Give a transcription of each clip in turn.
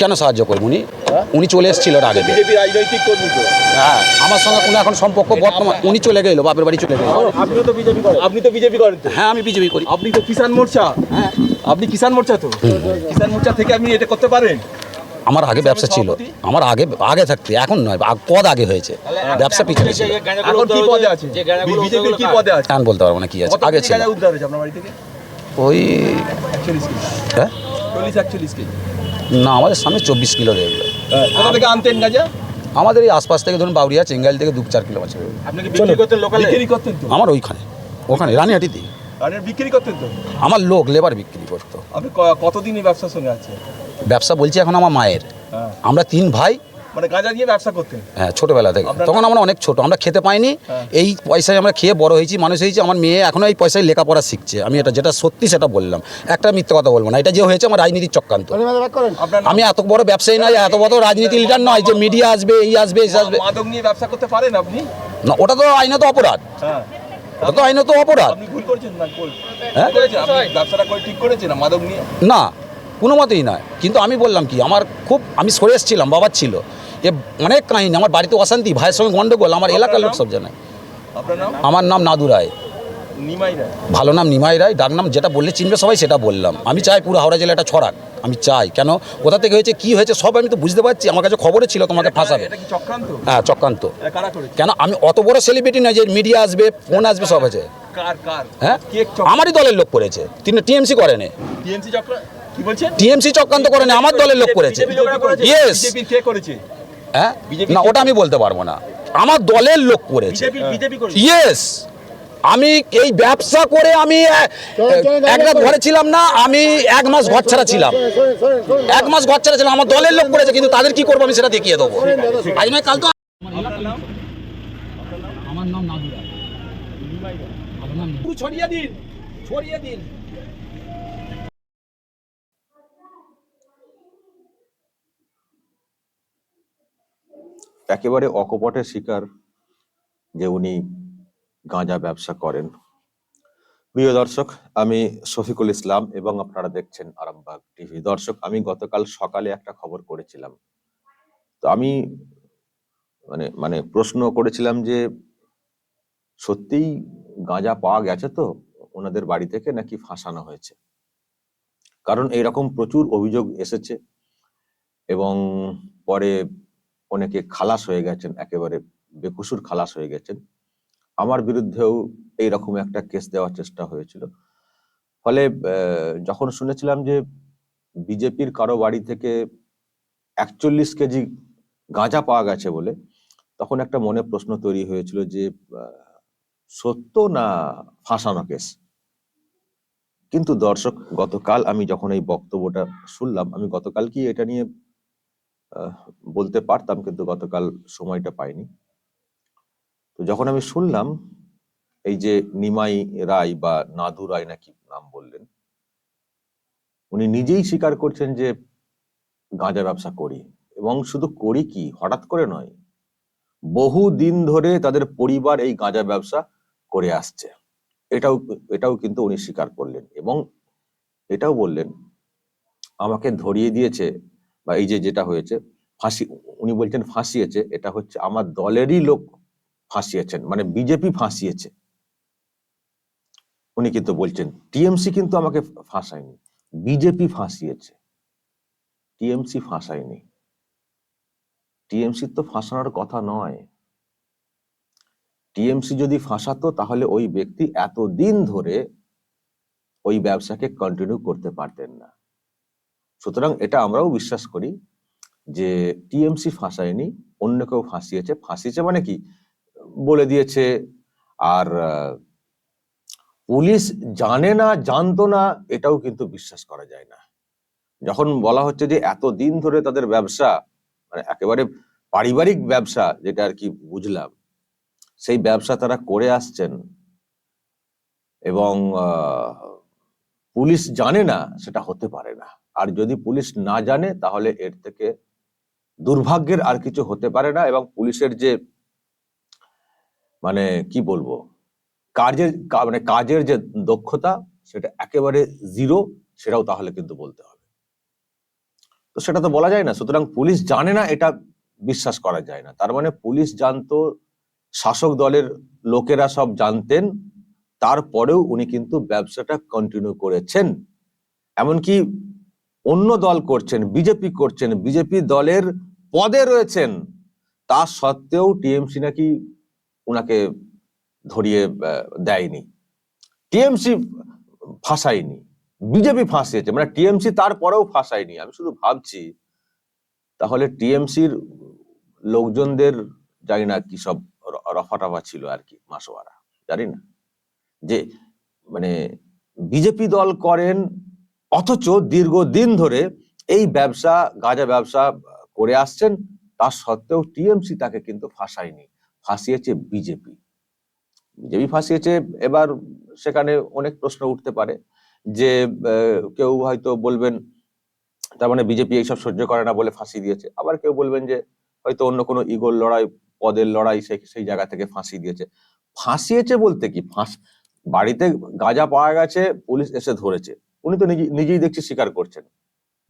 কেন সাহায্য করব উনি? উনি চলে এসেছিল আগে। রাজনৈতিক কর্মী তো। হ্যাঁ আমার সঙ্গে কোনো এখন সম্পর্ক বর্তমান উনি চলে গেল বাপের বাড়ি চলে গেল। আপনিও তো বিজেপি করেন। আপনি তো বিজেপি করেন হ্যাঁ আমি বিজেপি করি। আপনি তো কিষান মোর্চা। হ্যাঁ। আপনি কিষান মোর্চা তো। কিষান মোর্চা থেকে আপনি এটা করতে পারেন? আমার আগে ব্যবসা ছিল। আমার আগে আগে থাকতে এখন নয় পদ আগে হয়েছে। ব্যবসা পিছনে ছিল। এখন কি পদে আছে? বিজেপির কি পদে আছে? এখন বলতে পারব না কি আছে? আগে ছিল। উদ্ধার হয়েছে আপনার বাড়ি থেকে? ওই হ্যাঁ? চল্লিশ একচল্লিশ কেজি। না আমাদের সামনে চব্বিশ কিলো এগুলো কোথা থেকে আনতেন গাজা আমাদের এই আশপাশ থেকে ধরুন বাউরিয়া চেঙ্গাইল থেকে দু চার কিলো আছে আপনি বিক্রি করতেন লোকালে? বিক্রি করতেন আমার ওইখানে ওখানে রানিহাটিতে বিক্রি করতেন তো? আমার লোক লেবার বিক্রি করতো। আপনি কতদিন এই ব্যবসার সঙ্গে আছে ব্যবসা বলছি এখন আমার মায়ের। হ্যাঁ। আমরা তিন ভাই মানে গাঁজা নিয়ে ব্যবসা করতেন। হ্যাঁ ছোটবেলা থেকে। তখন আমরা অনেক ছোট আমরা খেতে পাইনি। হ্যাঁ। এই পয়সায় আমরা খেয়ে বড় হয়েছি মানুষ হয়েছি আমার মেয়ে এখনও এই পয়সায় লেখাপড়া শিখছে। আমি এটা যেটা সত্যি সেটা বললাম। একটা মিথ্যে কথা বলব না এটা যে হয়েছে আমার রাজনীতির চক্রান্ত। আমি এত বড় ব্যবসায়ী নয় এত বড় রাজনীতি লিডার নয় যে মিডিয়া আসবে এই আসবে এই আসবে। মাদক নিয়ে ব্যবসা করতে পারেন আপনি? না ওটা তো আইনত অপরাধ। হ্যাঁ। ওটা তো আইনত অপরাধ। আপনি ভুল করেছেন না ভুল। হ্যাঁ? ব্যবসাটা করে ঠিক করেছেন মাদক নিয়ে? না কোনো মতেই নয় কিন্তু আমি বললাম কি আমার খুব আমি সরে এসেছিলাম বাবার ছিল। এ অনেক কাহিনী আমার বাড়িতে অশান্তি ভাইয়ের সঙ্গে গন্ডগোল আমার এলাকার লোক সব জানে। আমার নাম নাদু রায়। ভালো নাম নিমাই রায় ডাক নাম যেটা বললে চিনবে সবাই সেটা বললাম। আমি চাই পুরো হাওড়া জেলাটা ছড়াক আমি চাই। কেন? কোথা থেকে হয়েছে কি হয়েছে সব আমি তো বুঝতে পারছি আমার কাছে খবরে ছিল তোমাকে ফাঁসাবে। হ্যাঁ চক্রান্ত। কেন? আমি অত বড় সেলিব্রিটি নয় যে মিডিয়া আসবে ফোন আসবে সব আছে। হ্যাঁ? আমারই দলের লোক করেছে। তিনি টিএমসি করেনি টিএমসি চক্রান্ত করেনি আমার দলের লোক করেছে। বিজেপি হ্যাঁ? না ওটা আমি বলতে পারব না। আমার দলের লোক করেছে। ইয়েস আমি এই ব্যবসা করে আমি এক রাত ঘরে ছিলাম না আমি এক মাস ঘর ছাড়া ছিলাম। এক মাস ঘর ছাড়া ছিলাম আমার দলের লোক করেছে কিন্তু তাদের কি করব আমি সেটা দেখিয়ে দেবো। আজ নয় কাল তো আমার নাম নাদুরা ছড়িয়ে দিন ছড়িয়ে দিন। একেবারে অকপটের শিকার যে উনি গাঁজা ব্যবসা করেন। প্রিয় দর্শক, আমি শফিকুল ইসলাম এবং আপনারা দেখছেন আরামবাগ টিভি। দর্শক, আমি গতকাল সকালে একটা খবর করেছিলাম। তো আমি মানে মানে প্রশ্ন করেছিলাম যে, সত্যিই গাঁজা পাওয়া গেছে তো? ওনাদের বাড়ি থেকে নাকি ফাঁসানো হয়েছে? কারণ এরকম প্রচুর অভিযোগ এসেছে এবং পরে অনেকে খালাস হয়ে গেছেন, একেবারে বেকসুর খালাস হয়ে গেছেন। আমার বিরুদ্ধেও এই রকম একটা কেস দেওয়ার চেষ্টা হয়েছিল। ফলে যখন শুনেছিলাম যে বিজেপির কারও বাড়ি থেকে একচল্লিশ কেজি গাঁজা পাওয়া গেছে বলে, তখন একটা মনে প্রশ্ন তৈরি হয়েছিল যে সত্য না ফাঁসানো কেস? কিন্তু দর্শক, গতকাল আমি যখন এই বক্তব্যটা শুনলাম, আমি গতকাল কি এটা নিয়ে বলতে পারতাম কিন্তু গতকাল সময়টা পাইনি। তো যখন আমি শুনলাম, এই যে নিমাই রায় বা নাদু রায় নাকি নাম বললেন, উনি নিজেই স্বীকার করছেন যে গাঁজা ব্যবসা করি এবং শুধু করি কি, হঠাৎ করে নয়, বহু দিন ধরে তাদের পরিবার এই গাঁজা ব্যবসা করে আসছে। এটাও এটাও কিন্তু উনি স্বীকার করলেন এবং এটাও বললেন, আমাকে ধরিয়ে দিয়েছে বা এই যে যেটা হয়েছে, ফাঁসি, উনি বলছেন ফাঁসিয়েছে, এটা হচ্ছে আমার দলেরই লোক ফাঁসিয়েছেন মানে বিজেপি ফাঁসিয়েছে। উনি কিন্তু বলছেন, টিএমসি কিন্তু আমাকে ফাঁসায়নি, বিজেপি ফাঁসিয়েছে। টিএমসি ফাঁসায়নি। টিএমসি তো ফাঁসানোর কথা নয়। টিএমসি যদি ফাঁসাতো, তাহলে ওই ব্যক্তি এতদিন ধরে ওই ব্যবসাকে কন্টিনিউ করতে পারতেন না। সুতরাং এটা আমরাও বিশ্বাস করি যে টিএমসি ফাঁসায়নি, অন্য কেউ ফাঁসিয়েছে। ফাঁসিয়েছে মানে কি? বলে দিয়েছে, আর পুলিশ জানে না, জানতো না, এটাও কিন্তু বিশ্বাস করা যায় না। যখন বলা হচ্ছে যে এতদিন ধরে তাদের ব্যবসা মানে একেবারে পারিবারিক ব্যবসা, যেটা আর কি বুঝলাম, সেই ব্যবসা তারা করে আসছেন এবং পুলিশ জানে না, সেটা হতে পারে না। আর যদি পুলিশ না জানে, তাহলে এর থেকে দুর্ভাগ্যের আর কিছু হতে পারে না এবং পুলিশের যে মানে কি বলব, কাজের মানে কাজের যে দক্ষতা, সেটা একেবারে জিরো সেটাও তাহলে কিন্তু বলতে হবে। তো সেটা তো বলা যায় না, সুতরাং পুলিশ জানে না, এটা বিশ্বাস করা যায় না। তার মানে পুলিশ জানতো, শাসক দলের লোকেরা সব জানতেন, তারপরেও উনি কিন্তু ব্যবসাটা কন্টিনিউ করেছেন। এমনকি অন্য দল করছেন, বিজেপি করছেন, বিজেপি দলের পদে রয়েছেন। তা সত্ত্বেও টিএমসি নাকি ওনাকে ধরিয়ে দেয়নি। টিএমসি ফাঁসায়নি, বিজেপি ফাঁসিয়েছে মানে টিএমসি তারপরেও ফাঁসায়নি। আমি শুধু ভাবছি, তাহলে টিএমসির লোকজনদের জানি না কি সব রফাটাফা ছিল আর কি, মাসোয়ারা, জানি না। যে মানে বিজেপি দল করেন অথচ দীর্ঘদিন ধরে এই ব্যবসা, গাঁজা ব্যবসা করে আসছেন, তার সত্ত্বেও টিএমসি তাকে কিন্তু ফাঁসায়নি, ফাঁসিয়েছে বিজেপি। বিজেপি ফাঁসিয়েছে, এবার সেখানে অনেক প্রশ্ন উঠতে পারে যে কেউ হয়তো বলবেন, তার মানে বিজেপি এইসব সহ্য করে না বলে ফাঁসি দিয়েছে। আবার কেউ বলবেন যে, হয়তো অন্য কোনো ইগোর লড়াই, পদের লড়াই সেই সেই জায়গা থেকে ফাঁসি দিয়েছে। ফাঁসিয়েছে বলতে কি? ফাঁস, বাড়িতে গাঁজা পাওয়া গেছে, পুলিশ এসে ধরেছে। উনি তো নিজে নিজেই দেখছি স্বীকার করছেন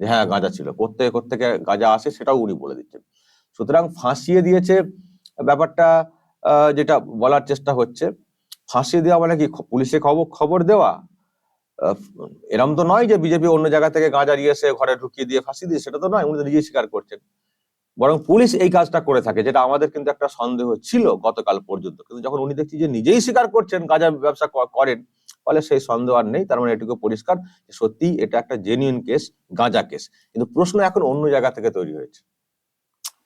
যে হ্যাঁ গাঁজা ছিল। কোথেকে কোথেকে গাঁজা আসে সেটাও উনি বলে দিচ্ছেন। সুতরাং ফাঁসিয়ে দিয়েছে ব্যাপারটা যেটা বলার চেষ্টা হচ্ছে, ফাঁসিয়ে দেওয়া মানে কি পুলিশে খবর খবর দেওয়া? এরম তো নয় যে বিজেপি অন্য জায়গা থেকে গাঁজা নিয়ে এসে ঘরে ঢুকিয়ে দিয়ে ফাঁসি দিয়ে, সেটা তো নয়, উনি তো নিজেই স্বীকার করছেন। বরং পুলিশ এই কাজটা করে থাকে, যেটা আমাদের কিন্তু একটা সন্দেহ ছিল গতকাল পর্যন্ত। কিন্তু যখন উনি দেখছি যে নিজেই স্বীকার করছেন, গাঁজা ব্যবসা করেন ফলে সেই সন্দেহ আর নেই। তার মানে এটুকু পরিষ্কার সত্যি এটা একটা জেনুইন কেস গাঁজা কেস কিন্তু প্রশ্ন এখন অন্য জায়গা থেকে তৈরি হয়েছে।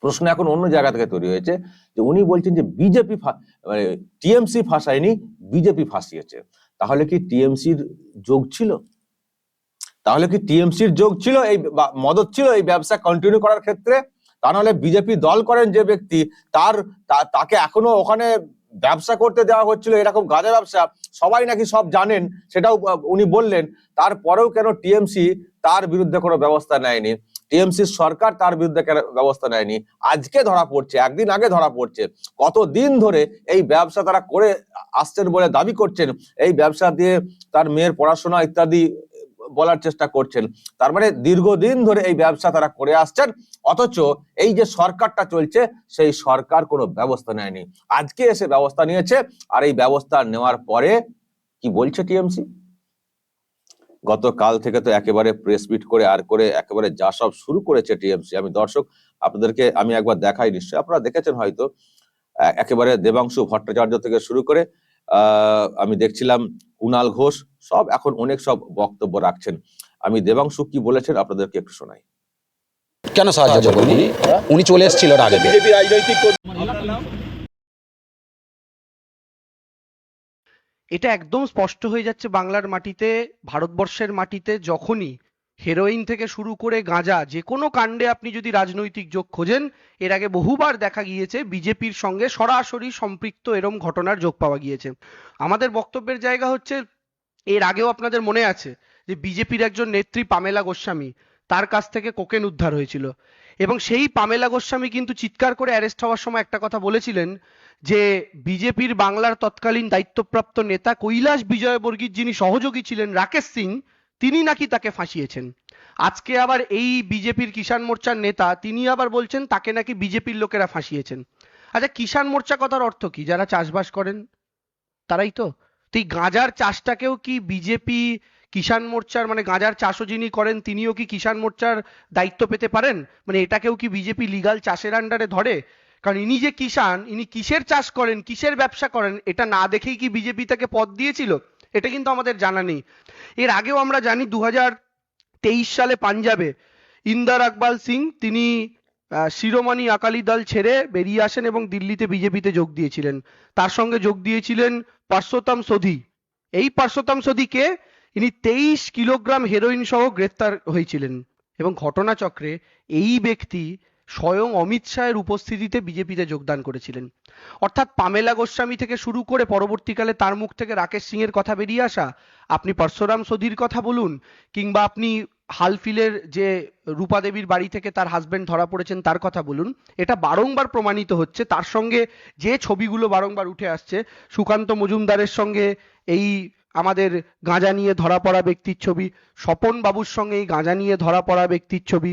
প্রশ্ন এখন অন্য জায়গা থেকে তৈরি হয়েছে যে উনি বলছেন যে বিজেপি মানে টিএমসি ফাঁসায়নি বিজেপি ফাঁসিয়েছে। তাহলে কি টিএমসির যোগ ছিল? তাহলে কি টিএমসির যোগ ছিল? এই মদত ছিল এই ব্যবসা কন্টিনিউ করার ক্ষেত্রে? তা নাহলে বিজেপি দল করেন যে ব্যক্তি, তার তাকে এখনও ওখানে ব্যবসা করতে দেওয়া হচ্ছিল, এরকম গাঁজা ব্যবসা, সবাই নাকি সব জানেন, সেটাও উনি বললেন। তারপরেও কেন টিএমসি তার বিরুদ্ধে কোনো ব্যবস্থা নেয়নি? টিএমসি সরকার তার বিরুদ্ধে কেন ব্যবস্থা নেয়নি? আজকে ধরা পড়ছে, একদিন আগে ধরা পড়ছে। কতদিন ধরে এই ব্যবসা তারা করে আসছেন বলে দাবি করছেন, এই ব্যবসা দিয়ে তার মেয়ের পড়াশোনা ইত্যাদি বলার চেষ্টা করছেন। তার মানে দীর্ঘদিন ধরে এই ব্যবসা তারা করে আসছেন, অথচ এই যে সরকারটা চলছে, সেই সরকার কোনো ব্যবস্থা নেয়নি। আজকে এসে ব্যবস্থা নিয়েছে, আর এই ব্যবস্থা নেওয়ার পরে কি বলছে টিএমসি? গতকাল থেকে তো একেবারে প্রেস মিট করে, আর করে একেবারে যা সব শুরু করেছে টিএমসি। আমি দর্শক, আপনাদেরকে আমি একবার দেখাই নিশ্চয়ই। আপনারা দেখেছেন হয়তো একেবারে দেবাংশু ভট্টাচার্য থেকে শুরু করে আমি দেখছিলাম কুণাল ঘোষ সব এখন অনেক সব বক্তব্য রাখছেন। আমি দেবাংশু কি বলেছেন আপনাদেরকে একটু শোনাই। কেন সাহায্য করবেন? উনি উনি চলে এসেছিল আগে। বিজেপি রাজনৈতিক এটা একদম স্পষ্ট হয়ে যাচ্ছে বাংলার মাটিতে ভারতবর্ষের মাটিতে যখনই হেরোইন থেকে শুরু করে গাঁজা, যে কোনো কাণ্ডে আপনি যদি রাজনৈতিক যোগ খোঁজেন, এর আগে বহুবার দেখা গিয়েছে বিজেপির সঙ্গে সরাসরি সম্পৃক্ত এরম ঘটনার যোগ পাওয়া গিয়েছে। আমাদের বক্তব্যের জায়গা হচ্ছে, এর আগেও আপনাদের মনে আছে যে বিজেপির একজন নেত্রী পামেলা গোস্বামী, তার কাছ থেকে কোকেন উদ্ধার হয়েছিল। এবং সেই পামেলা গোস্বামী কিন্তু চিৎকার করে অ্যারেস্ট হওয়ার সময় একটা কথা বলেছিলেন যে বিজেপির বাংলার তৎকালীন দায়িত্বপ্রাপ্ত নেতা কৈলাস বিজয়বর্গীর যিনি সহযোগী ছিলেন, রাকেশ সিং তিনি নাকি তাকে ফাঁসিয়েছেন। আজকে আবার এই বিজেপির কিষাণ মোর্চার নেতা, তিনি আবার বলছেন তাকে নাকি বিজেপির লোকেরা ফাঁসিয়েছেন। আচ্ছা কিষাণ মোর্চা কথার অর্থ কি? যারা চাষবাস করেন, তারাই তো। তো এই গাঁজার চাষটাকেও কি বিজেপি কিষাণ মোর্চার মানে গাঁজার চাষও যিনি করেন, তিনিও কি কিষাণ মোর্চার দায়িত্ব পেতে পারেন? মানে এটাকেও কি বিজেপি লিগাল চাষের আন্ডারে ধরে? কারণ ইনি যে কিষাণ, ইনি কিসের চাষ করেন, কিসের ব্যবসা করেন, এটা না দেখেই কি বিজেপি তাকে পদ দিয়েছিল? এটা কিন্তু আমাদের জানা নেই। এর আগেও আমরা জানি দু তেইশ সালে পাঞ্জাবে ইন্দার আকবাল সিং তিনি শিরোমণি আকালি দল ছেড়ে বেরিয়ে আসেন এবং দিল্লিতে বিজেপিতে যোগ দিয়েছিলেন। তার সঙ্গে যোগ দিয়েছিলেন পার্শ্বতম সোধি। এই পার্শ্বতম সোধিকে ইনি তেইশ কিলোগ্রাম হেরোইন সহ গ্রেপ্তার হয়েছিলেন এবং ঘটনাচক্রে এই ব্যক্তি স্বয়ং অমিত শাহের উপস্থিতিতে বিজেপিতে যোগদান করেছিলেন। অর্থাৎ পামেলা গোস্বামী থেকে শুরু করে পরবর্তীকালে তার মুখ থেকে রাকেশ সিং এর কথা বেরিয়ে আসা, আপনি পরশুরাম সোধির কথা বলুন, কিংবা আপনি হালফিলের যে রূপা দেবীর বাড়ি থেকে তার হাজবেন্ড ধরা পড়েছেন তার কথা বলুন, এটা বারংবার প্রমাণিত হচ্ছে। তার সঙ্গে যে ছবিগুলো বারংবার উঠে আসছে, সুকান্ত মজুমদারের সঙ্গে এই আমাদের গাঁজা নিয়ে ধরা পড়া ব্যক্তির ছবি স্বপন বাবুর সঙ্গে এই গাঁজা নিয়ে ধরা পড়া ব্যক্তির ছবি।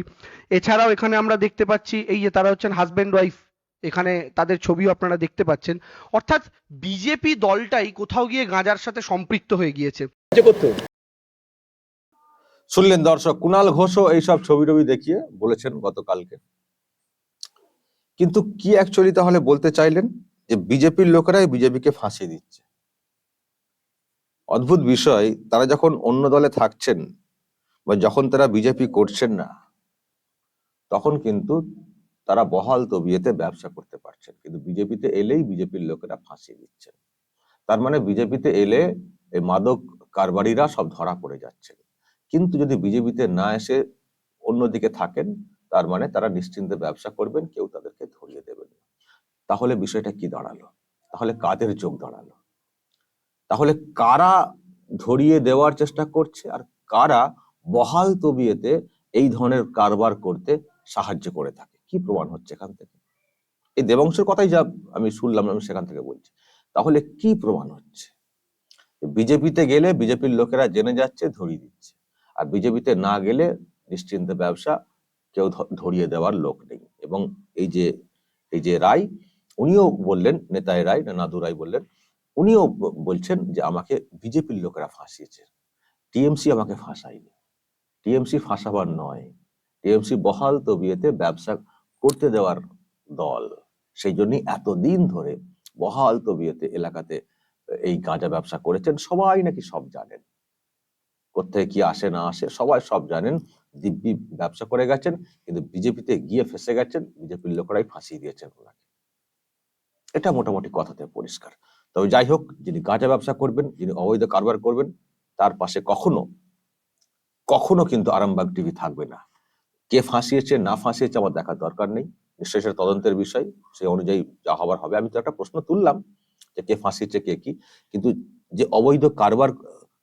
এছাড়াও এখানে আমরা দেখতে পাচ্ছি এই যে তারা হচ্ছেন হাজব্যান্ড ওয়াইফ এখানে তাদের ছবিও আপনারা দেখতে পাচ্ছেন। অর্থাৎ বিজেপি দলটাই কোথাও গিয়ে গাঁজার সাথে সম্পৃক্ত হয়ে গিয়েছে। শুনলেন দর্শক কুণাল ঘোষও এইসব ছবি টবি দেখিয়ে বলেছেন গতকালকে। কিন্তু কি অ্যাকচুয়ালি তাহলে বলতে চাইলেন? যে বিজেপির লোকেরাই বিজেপিকে ফাঁসিয়ে দিচ্ছে। অদ্ভুত বিষয়, তারা যখন অন্য দলে থাকছেন বা যখন তারা বিজেপি করছেন না, তখন কিন্তু তারা বহাল তবিয়েতে ব্যবসা করতে পারছেন। কিন্তু বিজেপিতে এলেই বিজেপির লোকেরা ফাঁসিয়ে দিচ্ছেন। তার মানে বিজেপিতে এলে এই মাদক কারবারিরা সব ধরা পড়ে যাচ্ছেন। কিন্তু যদি বিজেপিতে না এসে অন্যদিকে থাকেন, তার মানে তারা নিশ্চিন্তে ব্যবসা করবেন, কেউ তাদেরকে ধরিয়ে দেবেন তাহলে বিষয়টা কি দাঁড়াল? তাহলে কাদের যোগ দাঁড়াল? তাহলে কারা ধরিয়ে দেওয়ার চেষ্টা করছে আর কারা বহাল তবিয়েতে এই ধরনের কারবার করতে সাহায্য করে থাকে? কি প্রমাণ হচ্ছে এখান থেকে? এই দেবংশের কথাই যা আমি শুনলাম, আমি সেখান থেকে বলছি। তাহলে কি প্রমাণ হচ্ছে? বিজেপিতে গেলে বিজেপির লোকেরা জেনে যাচ্ছে, ধরিয়ে দিচ্ছে। আর বিজেপিতে না গেলে নিশ্চিন্তে ব্যবসা কেউ ধরিয়ে দেওয়ার লোক নেই। এবং এই যে এই যে রায়, উনিও বললেন, নেতাই রায়, নাদু রায় বললেন উনিও বলছেন যে আমাকে বিজেপির লোকেরা ফাঁসিয়েছে। টিএমসি আমাকে ফাঁসায়নি। টিএমসি ফাঁসাবার নয়। টিএমসি বহাল তবিয়েতে ব্যবসা করতে দেওয়ার দল। সেই জন্যই এতদিন ধরে বহাল তবিয়েতে এলাকাতে এই গাঁজা ব্যবসা করেছেন। সবাই নাকি সব জানেন। কোথায় কি আসে না আসে সবাই সব জানেন। দিব্যি ব্যবসা করে গেছেন, কিন্তু বিজেপিতে গিয়ে ফেসে গেছেন। বিজেপির লোকেরাই ফাঁসিয়ে দিয়েছেন ওনাকে। এটা মোটামুটি কথাতে পরিষ্কার। তবে যাই হোক যিনি গাঁজা ব্যবসা করবেন, যিনি অবৈধ কারবার করবেন, তার পাশে কখনো কখনো কিন্তু আরামবাগ টিভি থাকবে না। কে ফাঁসিয়েছে, না ফাঁসিয়েছে আমার দেখার দরকার নেই। নিশ্চয়ই সেটা তদন্তের বিষয়, সেই অনুযায়ী যা হবার হবে। আমি তো একটা প্রশ্ন তুললাম যে কে ফাঁসিয়েছে, কে কি? কিন্তু যে অবৈধ কারবার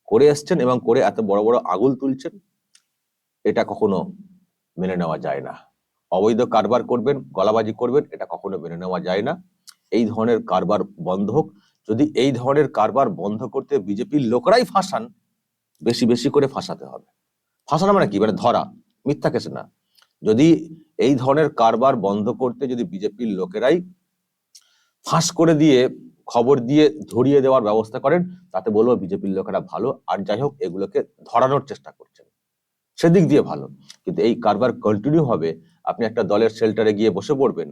করে এসছেন এবং করে এত বড় বড় আগুল তুলছেন, এটা কখনো মেনে নেওয়া যায় না। অবৈধ কারবার করবেন, গলাবাজি করবেন, এটা কখনো মেনে নেওয়া যায় না। এই ধরনের কারবার বন্ধ হোক। যদি এই ধরনের কারবার বন্ধ করতে বিজেপির লোকরাই ফাঁসান, বেশি বেশি করে ফাঁসাতে হবে। ফাঁসানো মানে কি? মানে ধরা। মিথ্যা কেসে না। যদি এই ধরনের কারবার বন্ধ করতে যদি বিজেপির লোকেরাই ফাঁস করে দিয়ে, খবর দিয়ে ধরিয়ে দেওয়ার ব্যবস্থা করেন, তাতে বলব বিজেপির লোকেরা ভালো। আর যাই হোক, এগুলোকে ধরানোর চেষ্টা করছেন। সেদিক দিয়ে ভালো। কিন্তু এই কারবার কন্টিনিউ হবে, আপনি একটা দলের শেল্টারে গিয়ে বসে পড়বেন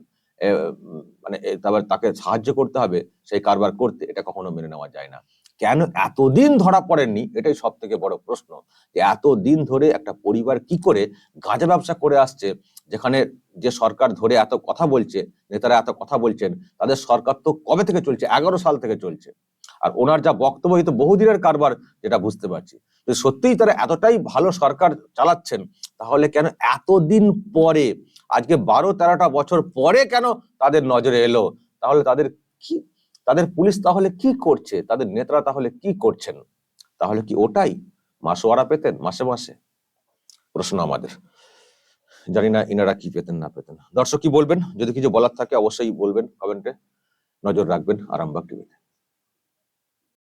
মানে তারপর তাকে সাহায্য করতে হবে, সেই কারবার করতে। এটা কখনো মেনে নেওয়া যায় না। কেন এতদিন ধরা পড়েননি? এটাই সব থেকে বড় প্রশ্ন। যে এতদিন ধরে একটা পরিবার কি করে গাঁজা ব্যবসা করে আসছে, যেখানে যে সরকার ধরে এত কথা বলছে, নেতারা এত কথা বলছেন, তাদের সরকার তো কবে থেকে চলছে? এগারো সাল থেকে চলছে। আর ওনার যা বক্তব্য, এই তো বহুদিনের কারবার, যেটা বুঝতে পারছি। সত্যিই তারা এতটাই ভালো সরকার চালাচ্ছেন, তাহলে কেন এতদিন পরে আজকে বারো তেরোটা বছর পরে কেন তাদের নজরে এলো? তাহলে তাদের কি, তাদের পুলিশ তাহলে কি করছে? তাদের নেতারা তাহলে কি করছেন? তাহলে কি ওটাই? মাসোয়ারা পেতেন মাসে মাসে? প্রশ্ন আমাদের। জানি না ইনারা কি পেতেন, না পেতেন। দর্শক কি বলবেন? যদি কিছু বলার থাকে অবশ্যই বলবেন কমেন্টে। নজর রাখবেন আরামবাগ টিভিতে।